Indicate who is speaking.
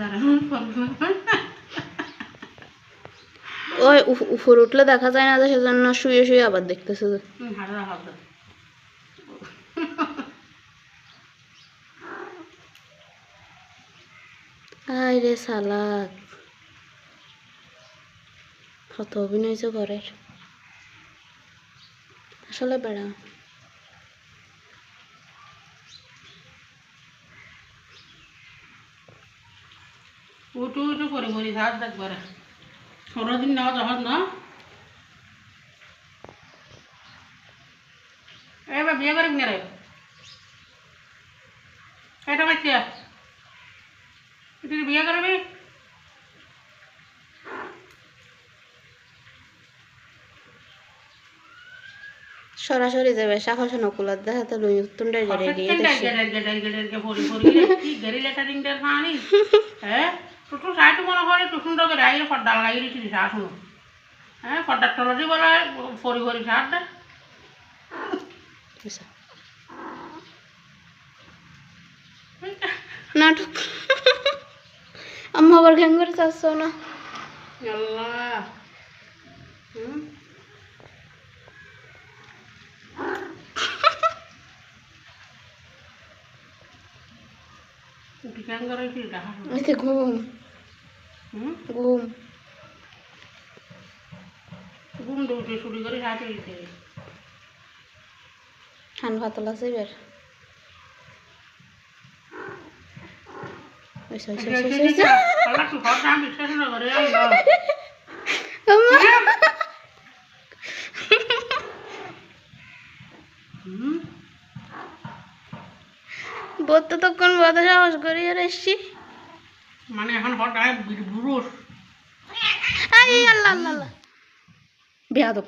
Speaker 1: ওই উপর উঠলে দেখা যায় না সেজন্য শুয়ে শুয়ে আবার দেখতেছে আয় রে সালাক কত অভিনয় যে ঘরের। আসলে বেড়া।
Speaker 2: উঠু উঠু করে করি হাত দেখবার ষোলো দিন নেওয়া যাবার না এবার বিয়ে করে কিনে রে এটা বাচ্চা তুই বিয়ে করবি
Speaker 1: সরাসরি যাবে সাহস নকুলার দেখাতে লই উত্তনটাই জেরে গিয়ে দেখছি
Speaker 2: গেডের গেডের গেডের গে ফরি ফরি কি গেরি লেটারিং দের পানি হ্যাঁ টুটু সাইটু মনে করে টুটুন ডগে রাইরে ফড্ডা লাগিয়ে দিছি শাস শুনো হ্যাঁ ফড্ডার টলটি বলে ফরি ফরি সার দে?
Speaker 1: নাটক। আম্মা আবার ঘ্যাং করে চাচ্ছ না।
Speaker 2: আল্লাহ হুম উঠি কেন করে কি দেখা
Speaker 1: এতে ঘুম।
Speaker 2: হুম?
Speaker 1: ঘুম।
Speaker 2: ঘুম দৌড়ে শুরু করে হাতে দিতে।
Speaker 1: হান ভাতল আছে এবার। ওইসা, ওইসা, ওইসা, ওইসা, ওইসা।
Speaker 2: আল্লাহ তুই হঠাৎ আমি বিশ্বাস না করে আল্লাহ
Speaker 1: আম্মা,
Speaker 2: হুম
Speaker 1: বোধ তো তখন বোধ সাহস করি আর এসছি।
Speaker 2: মানে এখন হঠাৎ বুড়োস
Speaker 1: আই আল্লাহ আল্লাহ আল্লাহ। বেয়াদব।